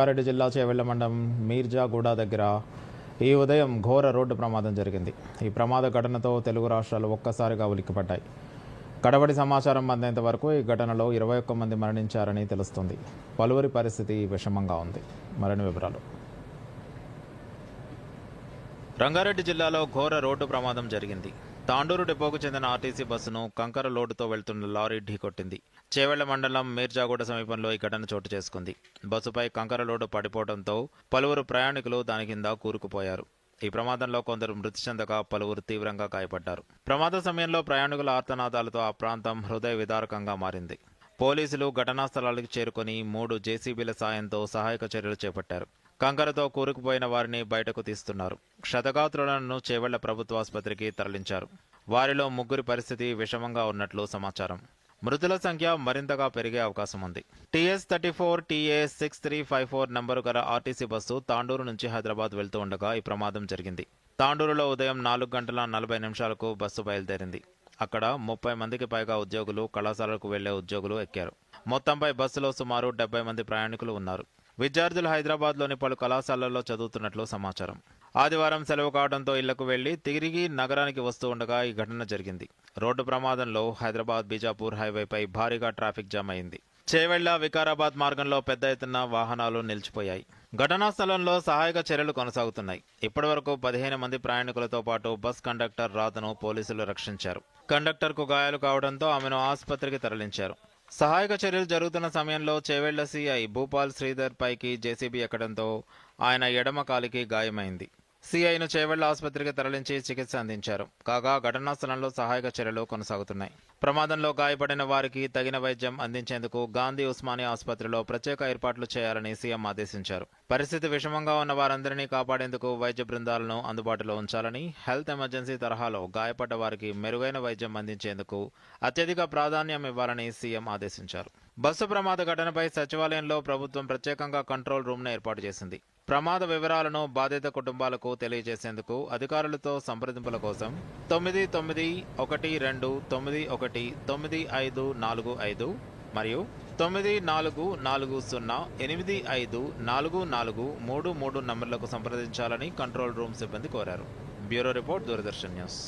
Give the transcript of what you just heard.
రంగారెడ్డి జిల్లా చేవెళ్ళ మండలం మీర్జాగూడ దగ్గర ఈ ఉదయం ఘోర రోడ్డు ప్రమాదం జరిగింది. ఈ ప్రమాద ఘటనతో తెలుగు రాష్ట్రాలు ఒక్కసారిగా ఉలిక్కిపడ్డాయి. కడబడి సమాచారం అందేంత వరకు ఈ ఘటనలో ఇరవై ఒక్క మంది మరణించారని తెలుస్తుంది. పలువురి పరిస్థితి విషమంగా ఉంది. మరిన్ని వివరాలు. రంగారెడ్డి జిల్లాలో ఘోర రోడ్డు ప్రమాదం జరిగింది. తాండూరు డిపోకు చెందిన ఆర్టీసీ బస్సును కంకర లోడుతో వెళ్తున్న లారీ ఢీకొట్టింది. చేవెళ్ళ మండలం మీర్జాగూడ సమీపంలో ఈ ఘటన చోటు చేసుకుంది. బస్సుపై కంకర లోడు పడిపోవడంతో పలువురు ప్రయాణికులు దాని కింద కూరుకుపోయారు. ఈ ప్రమాదంలో కొందరు మృతి చెందగా పలువురు తీవ్రంగా గాయపడ్డారు. ప్రమాద సమయంలో ప్రయాణికుల ఆర్తనాదాలతో ఆ ప్రాంతం హృదయ విదారకంగా మారింది. పోలీసులు ఘటనా స్థలాలకు చేరుకొని మూడు జేసీబీల సాయంతో సహాయక చర్యలు చేపట్టారు. కంకరతో కూరుకుపోయిన వారిని బయటకు తీస్తున్నారు. క్షతగాత్రులను చేవెళ్ళ ప్రభుత్వాసుపత్రికి తరలించారు. వారిలో ముగ్గురి పరిస్థితి విషమంగా ఉన్నట్లు సమాచారం. మృతుల సంఖ్య మరింతగా పెరిగే అవకాశం ఉంది. TS thirty four TA six three five four number గల ఆర్టీసీ బస్సు తాండూరు నుంచి హైదరాబాద్ వెళ్తూ ఉండగా ఈ ప్రమాదం జరిగింది. తాండూరులో ఉదయం నాలుగు గంటల నలభై నిమిషాలకు బస్సు బయలుదేరింది. అక్కడ ముప్పై మందికి పైగా ఉద్యోగులు కళాశాలకు వెళ్ళే ఉద్యోగులు ఎక్కారు. మొత్తంపై బస్సులో సుమారు డెబ్బై మంది ప్రయాణికులు ఉన్నారు. విద్యార్థులు హైదరాబాద్లోని పలు కళాశాలల్లో చదువుతున్నట్లు సమాచారం. ఆదివారం సెలవు కావడంతో ఇళ్ళకు వెళ్ళి తిరిగి నగరానికి వస్తూ ఉండగా ఈ ఘటన జరిగింది. రోడ్డు ప్రమాదంలో హైదరాబాద్ బీజాపూర్ హైవేపై భారీగా ట్రాఫిక్ జామ్ అయింది. చేవెళ్ళ వికారాబాద్ మార్గంలో పెద్ద ఎత్తున వాహనాలు నిలిచిపోయాయి. ఘటనా స్థలంలో సహాయక చర్యలు కొనసాగుతున్నాయి. ఇప్పటివరకు పదిహేను మంది ప్రయాణికులతో పాటు బస్ కండక్టర్ రాతను పోలీసులు రక్షించారు. కండక్టర్కు గాయాలు కావడంతో ఆమెను ఆసుపత్రికి తరలించారు. సహాయక చర్యలు జరుగుతున్న సమయంలో చేవెళ్ళ సీఐ భూపాల్ శ్రీధర్ పైకి జేసీబీ ఎక్కడంతో ఆయన ఎడమ కాలికి గాయమైంది. సిఐను చేవెళ్ళ ఆసుపత్రికి తరలించి చికిత్స అందించారు. కాగా ఘటనా స్థలంలో సహాయక చర్యలు కొనసాగుతున్నాయి. ప్రమాదంలో గాయపడిన వారికి తగిన వైద్యం అందించేందుకు గాంధీ ఉస్మానియా ఆసుపత్రిలో ప్రత్యేక ఏర్పాట్లు చేయాలని సీఎం ఆదేశించారు. పరిస్థితి విషమంగా ఉన్న వారందరినీ కాపాడేందుకు వైద్య బృందాలను అందుబాటులో ఉంచాలని హెల్త్ ఎమర్జెన్సీ తరహాలో గాయపడ్డ వారికి మెరుగైన వైద్యం అందించేందుకు అత్యధిక ప్రాధాన్యం ఇవ్వాలని సీఎం ఆదేశించారు. బస్సు ప్రమాద ఘటనపై సచివాలయంలో ప్రభుత్వం ప్రత్యేకంగా కంట్రోల్ రూమ్ను ఏర్పాటు చేసింది. ప్రమాద వివరాలను బాధిత కుటుంబాలకు తెలియజేసేందుకు అధికారులతో సంప్రదింపుల కోసం తొమ్మిది తొమ్మిది ఒకటి రెండు తొమ్మిది ఒకటి తొమ్మిది ఐదు నాలుగు ఐదు మరియు తొమ్మిది నాలుగు నాలుగు సున్నా ఎనిమిది ఐదు నాలుగు నాలుగు మూడు మూడు నంబర్లకు సంప్రదించాలని కంట్రోల్ రూమ్ సిబ్బంది కోరారు. Bureau report Doordarshan news.